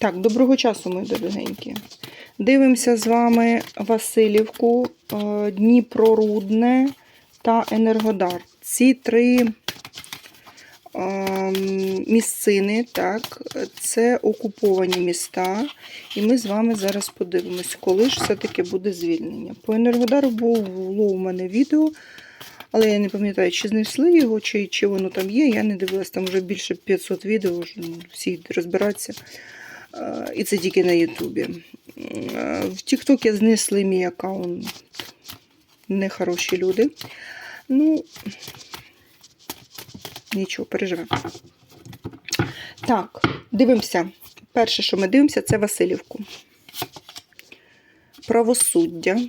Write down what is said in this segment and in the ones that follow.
Так, доброго часу, мої дорогенькі. Дивимося з вами Васильівку, е, Дніпрорудне та Енергодар. Ці три ем, місцини, так, це окуповані міста. І ми з вами зараз подивимось, коли ж все-таки буде звільнення. По Енергодару було у мене відео, але я не пам'ятаю, чи знайшли його, чи, чи воно там є. Я не дивилась, там вже більше 500 відео, всі розбираються. І це тільки на Ютубі. В Тіктокі знесли мій аккаунт. Нехороші люди. Ну, нічого, переживемо. Так, дивимося. Перше, що ми дивимося, це Васильівку. Правосуддя.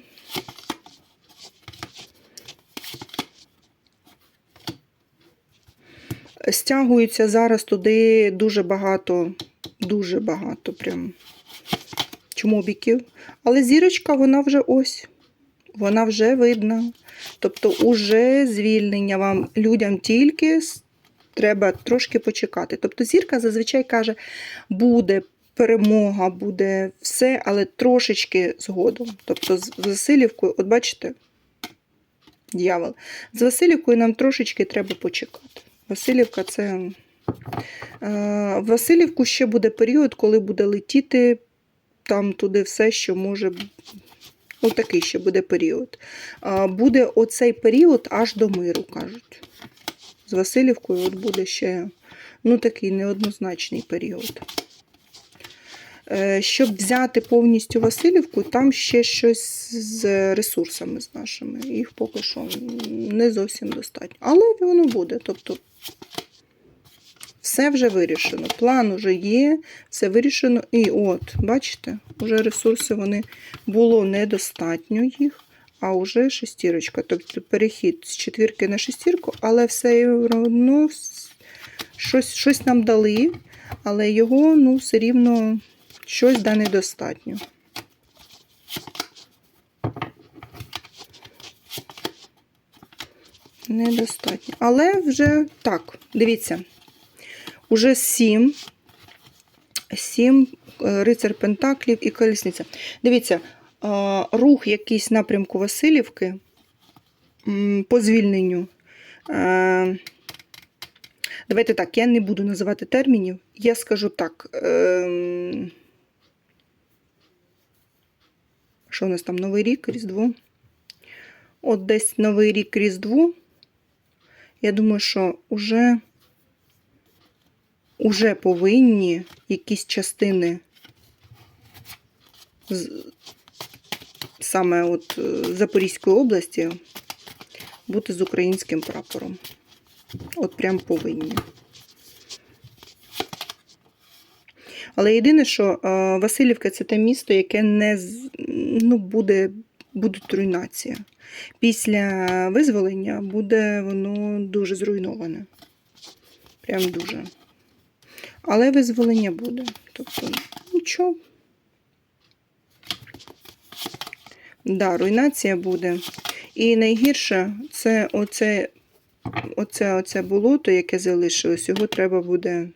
Стягується зараз туди дуже багато, дуже багато прям чмобіків. Але зірочка, вона вже ось. Вона вже видна. Тобто, уже звільнення вам людям тільки треба трошки почекати. Тобто, зірка зазвичай каже, буде перемога, буде все, але трошечки згодом. Тобто, з Васильівкою, от бачите, дьявол, з Васильівкою нам трошечки треба почекати. Васильівка це. Е, В Васильівку ще буде період, коли буде летіти там туди все, що може. Ось такий ще буде період. Буде оцей період аж до миру, кажуть. З Васильівкою от буде ще ну, такий неоднозначний період. Е, Щоб взяти повністю Васильівку, там ще щось з ресурсами з нашими. Їх поки що не зовсім достатньо. Але воно буде. Тобто все вже вирішено. План вже є, все вирішено. І от, бачите, вже ресурси вони було недостатньо їх, а вже шестірочка. Тобто перехід з четвірки на шестірку, але все одно щось, щось нам дали, але його ну, все рівно щось да недостатньо. Недостатньо. Але вже так, дивіться. Уже сім. Сім е, рицар Пентаклів і колісниця. Дивіться, е, рух якийсь напрямку Васильівки по звільненню. Е, Давайте так, я не буду називати термінів. Я скажу так. ем, Що у нас там Новий рік, Різдво? От десь Новий рік Різдво. Я думаю, що вже уже повинні якісь частини саме от е, Запорізької області бути з українським прапором. От прям повинні. Але єдине, що е, Васильівка це те місто, яке не ну, буде, буде руйнація. Після визволення буде воно дуже зруйноване. Прям дуже. Але визволення буде. Тобто, нічого. Да, руйнація буде. І найгірше це оце, оце, оце болото, яке залишилось, його треба буде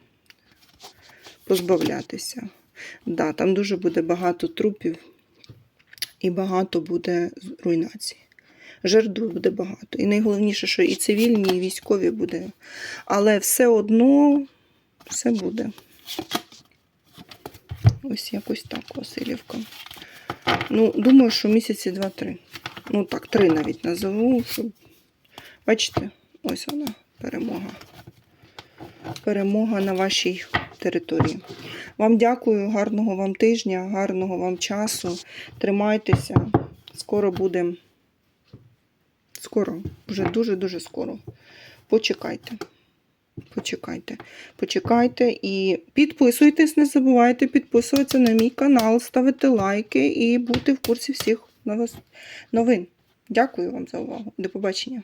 позбавлятися. Да, там дуже буде багато трупів і багато буде руйнації. Жертв буде багато. І найголовніше, що і цивільні, і військові буде. Але все одно все буде. Ось якось так, Васильівка. Ну, думаю, що місяці два-три. Ну так, три навіть назову, щоб. Бачите, ось вона, перемога. Перемога на вашій території. Вам дякую, гарного вам тижня, гарного вам часу. Тримайтеся. Скоро буде. Скоро, вже дуже-дуже скоро. Почекайте. Почекайте. Почекайте і підписуйтесь, не забувайте підписуватися на мій канал, ставити лайки і бути в курсі всіх новин. Дякую вам за увагу. До побачення.